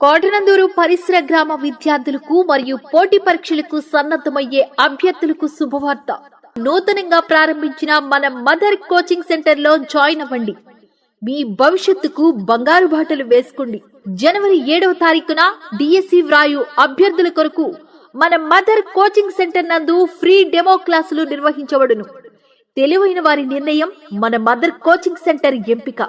కోటనందూరు పరిసర గ్రామ విద్యార్థులకు మరియు పోటీ పరీక్షలకు సన్నద్ధమయ్యే అభ్యర్థులకు శుభవార్త. నూతనంగా ప్రారంభించిన మన మదర్ కోచింగ్ సెంటర్లో జాయిన్ అవ్వండి. మీ భవిష్యత్తుకు బంగారు బాటలు వేసుకోండి. జనవరి ఏడవ తారీఖున డిఎస్సి వ్రాయు అభ్యర్థుల కొరకు మన మదర్ కోచింగ్ సెంటర్ నందు ఫ్రీ డెమో క్లాసులు నిర్వహించబడును. తెలివైన వారి నిర్ణయం మన మదర్ కోచింగ్ సెంటర్ ఎంపిక.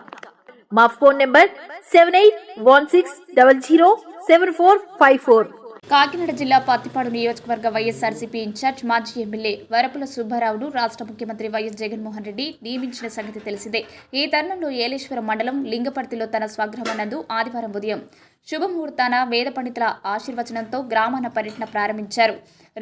మా phone number seven eight one six double zero seven four five four. Kakinada జిల్లా పత్తిపాడు నియోజకవర్గ వైఎస్ఆర్సీపీ ఇన్ఛార్జ్ మాజీ ఎమ్మెల్యే వరపుల సుబ్బారావును రాష్ట్ర ముఖ్యమంత్రి వైఎస్ జగన్మోహన్ రెడ్డి నియమించిన సంగతి తెలిసిందే. ఈ తరుణంలో ఏలేశ్వరం మండలం లింగపర్తిలో తన స్వగృహమనందు ఆదివారం ఉదయం శుభముహూర్తాన వేద పండితుల ఆశీర్వచనంతో గ్రామాన పర్యటన ప్రారంభించారు.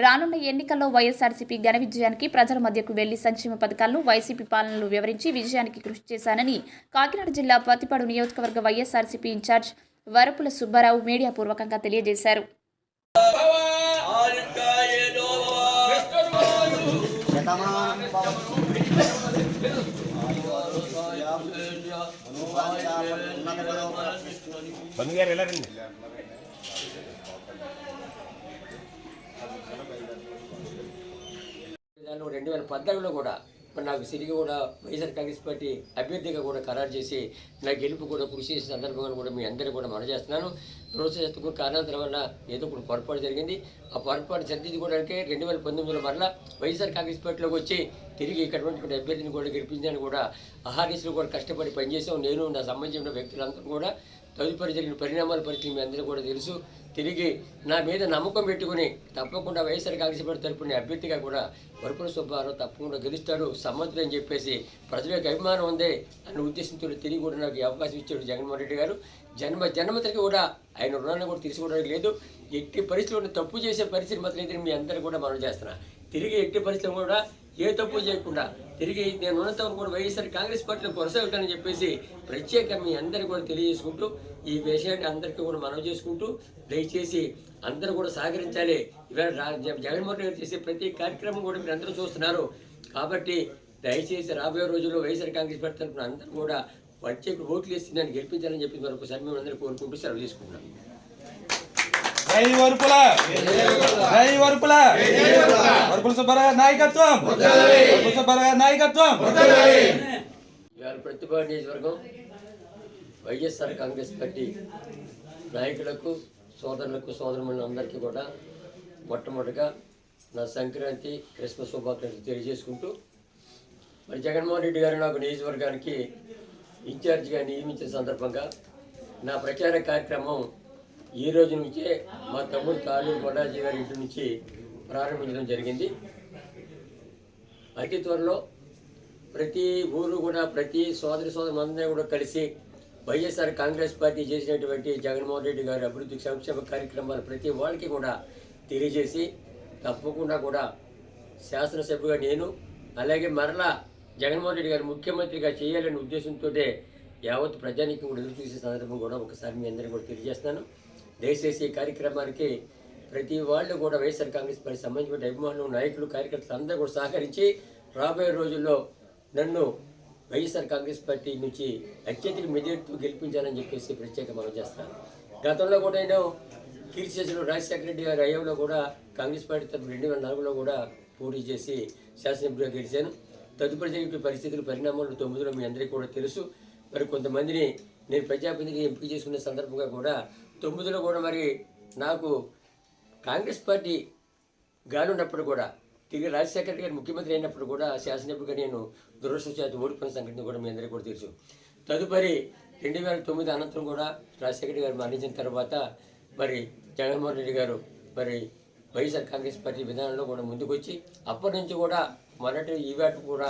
రానున్న ఎన్నికల్లో వైఎస్ఆర్సీపీ ఘన విజయానికి ప్రజల మధ్యకు వెళ్ళి సంక్షేమ పథకాలను వైసీపీ పాలనలు వివరించి విజయానికి కృషి చేశానని కాకినాడ జిల్లా పత్తిపాడు నియోజకవర్గ వైఎస్ఆర్సీపీ ఇన్ఛార్జ్ వరపుల సుబ్బారావు మీడియా పూర్వకంగా తెలియజేశారు. ఆయుర్కాయేనో గారు రెండు వేల పద్నాలుగులో కూడా మరి నాకు తిరిగి కూడా వైఎస్ఆర్ కాంగ్రెస్ పార్టీ అభ్యర్థిగా కూడా ఖరారు చేసి నా గెలుపు కూడా కృషి చేసిన సందర్భంగా కూడా మీ అందరికీ కూడా మనం చేస్తున్నాను. ప్రోత్సహిస్తూ కారణాంతరం వల్ల ఏదో ఇప్పుడు పొరపాటు జరిగింది. ఆ పొరపాటు సరిదిద్దుకోవడానికి రెండు వేల పంతొమ్మిదిలో మరలా వైఎస్ఆర్ కాంగ్రెస్ పార్టీలోకి వచ్చి తిరిగి ఇక్కడ అభ్యర్థిని కూడా గెలిపించడానికి కూడా అహారీసులు కూడా కష్టపడి పనిచేసాం నేను నా సంబంధించిన వ్యక్తులందరూ కూడా తదుపరి జరిగిన పరిణామాల పరిస్థితి మీ అందరికీ కూడా తెలుసు. తిరిగి నా మీద నమ్మకం పెట్టుకుని తప్పకుండా వైఎస్ఆర్ కాంగ్రెస్ పార్టీ తరపున అభ్యర్థిగా కూడా వరపుల సుబ్బారావు తప్పకుండా గెలుస్తాడు సమ్మతులు అని చెప్పేసి ప్రజల యొక్క అభిమానం ఉంది అన్న ఉద్దేశంతో తిరిగి కూడా నాకు అవకాశం ఇచ్చాడు జగన్మోహన్ రెడ్డి గారు. జన్మ జన్మతకి కూడా ఆయన రుణాన్ని కూడా తీసుకోవడానికి లేదు. ఎట్టి పరిస్థితుల్లో తప్పు చేసే పరిస్థితి మాత్రం మీ అందరికీ కూడా మనం చేస్తున్నా. తిరిగి ఎట్టి పరిస్థితులు కూడా ఏ తప్పు చేయకుండా తిరిగి నేను ఉన్నంత కూడా వైఎస్ఆర్ కాంగ్రెస్ పార్టీలో కొనసాగుతానని చెప్పేసి ప్రత్యేకంగా మీ అందరికీ కూడా తెలియజేసుకుంటూ ఈ విషయాన్ని అందరికీ కూడా మనవి చేసుకుంటూ దయచేసి అందరూ కూడా సహకరించాలి. ఇవాళ రా- జగన్మోహన్ రెడ్డి చేసే ప్రతి కార్యక్రమం కూడా మీరు అందరూ చూస్తున్నారు. కాబట్టి దయచేసి రాబోయే రోజుల్లో వైఎస్ఆర్ కాంగ్రెస్ పార్టీ తరఫున అందరూ కూడా ప్రత్యేక ఓట్లు వేసి నన్ను గెలిపించాలని చెప్పి మరొకసారి మేము అందరూ కోరుకుంటూ సెలవు తీసుకుంటున్నాం జై వరుపుల. జై వరుపుల. వరుపుల సుబ్బారావు నాయకత్వం. వరుపుల సుబ్బారావు నాయకత్వం. ఇవాళ ప్రతిభా నియోజకవర్గం వైఎస్ఆర్ కాంగ్రెస్ పార్టీ నాయకులకు సోదరులకు సోదరులందరికీ కూడా మొట్టమొదటిగా నా సంక్రాంతి క్రిస్మస్ శుభాకాంక్షలు తెలియజేసుకుంటూ మరి జగన్మోహన్ రెడ్డి గారు నాకు నియోజకవర్గానికి ఇన్ఛార్జిగా నియమించిన సందర్భంగా నా ప్రచార కార్యక్రమం ఈ రోజు నుంచే మా తమ్ముడు తాలూరు కొండాజీ గారి ఇంటి నుంచి ప్రారంభించడం జరిగింది. అతి త్వరలో ప్రతి ఊరు కూడా ప్రతి సోదరి సోదరులందరూ కూడా కలిసి వైఎస్ఆర్ కాంగ్రెస్ పార్టీ చేసినటువంటి జగన్మోహన్ రెడ్డి గారి అభివృద్ధి సంక్షేమ కార్యక్రమాలు ప్రతి వాళ్ళకి కూడా తెలియజేసి తప్పకుండా కూడా శాసనసభ్యుగా నేను అలాగే మరలా జగన్మోహన్ రెడ్డి గారు ముఖ్యమంత్రిగా చేయాలనే ఉద్దేశంతో యావత్ ప్రజానికి కూడా ఎదురు చూసే సందర్భం కూడా ఒకసారి మీ అందరికీ కూడా తెలియజేస్తాను దయచేసి ఈ కార్యక్రమానికి ప్రతి వాళ్ళు కూడా వైఎస్ఆర్ కాంగ్రెస్ పార్టీ సంబంధించిన అభిమానులు నాయకులు కార్యకర్తలు అందరూ కూడా సహకరించి రాబోయే రోజుల్లో నన్ను వైఎస్ఆర్ కాంగ్రెస్ పార్టీ నుంచి అత్యధిక మెజార్టీతో గెలిపించాలని చెప్పేసి ప్రత్యేక మనం చేస్తాను గతంలో కూడా నేను కీర్తిశేషులు రాజశేఖర రెడ్డి గారి అయ్యంలో కూడా కాంగ్రెస్ పార్టీ తరఫున రెండు వేల నాలుగులో కూడా పోటీ చేసి శాసనసభ్యుగా గెలిచాను. తదుపరి జరిగిన పరిస్థితులు పరిణామాలు తొమ్మిదిలో మీ అందరికీ కూడా తెలుసు. మరి కొంతమందిని నేను ప్రజాప్రతినిధి ఎంపిక చేసుకునే సందర్భంగా కూడా తొమ్మిదిలో కూడా మరి నాకు కాంగ్రెస్ పార్టీ గానున్నప్పుడు కూడా తిరిగి రాజశేఖర్ గారి గారు ముఖ్యమంత్రి అయినప్పుడు కూడా శాసనసభ్యుగా నేను దురదృష్టవశాత్తు ఓడిపోయిన సంఘటన కూడా మీ అందరికీ కూడా తెలుసు. తదుపరి రెండు వేల తొమ్మిది అనంతరం కూడా రాజశేఖర గారు మరణించిన తర్వాత మరి జగన్మోహన్ రెడ్డి గారు మరి వైఎస్ఆర్ కాంగ్రెస్ పార్టీ విధానంలో కూడా ముందుకొచ్చి అప్పటి నుంచి కూడా మొదటి ఈవేట కూడా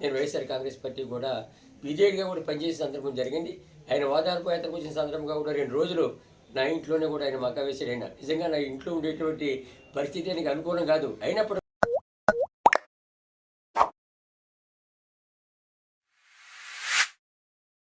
నేను వైఎస్ఆర్ కాంగ్రెస్ పార్టీ కూడా విజయుడిగా కూడా పనిచేసే సందర్భం జరిగింది. ఆయన ఓదార్పు యాత్రకు వచ్చిన సందర్భంగా కూడా రెండు రోజులు నా ఇంట్లోనే కూడా ఆయన మకా వేసాడు ఆయన నిజంగా నా ఇంట్లో ఉండేటువంటి పరిస్థితి ఆయనకి అనుకూలం కాదు. అయినప్పుడు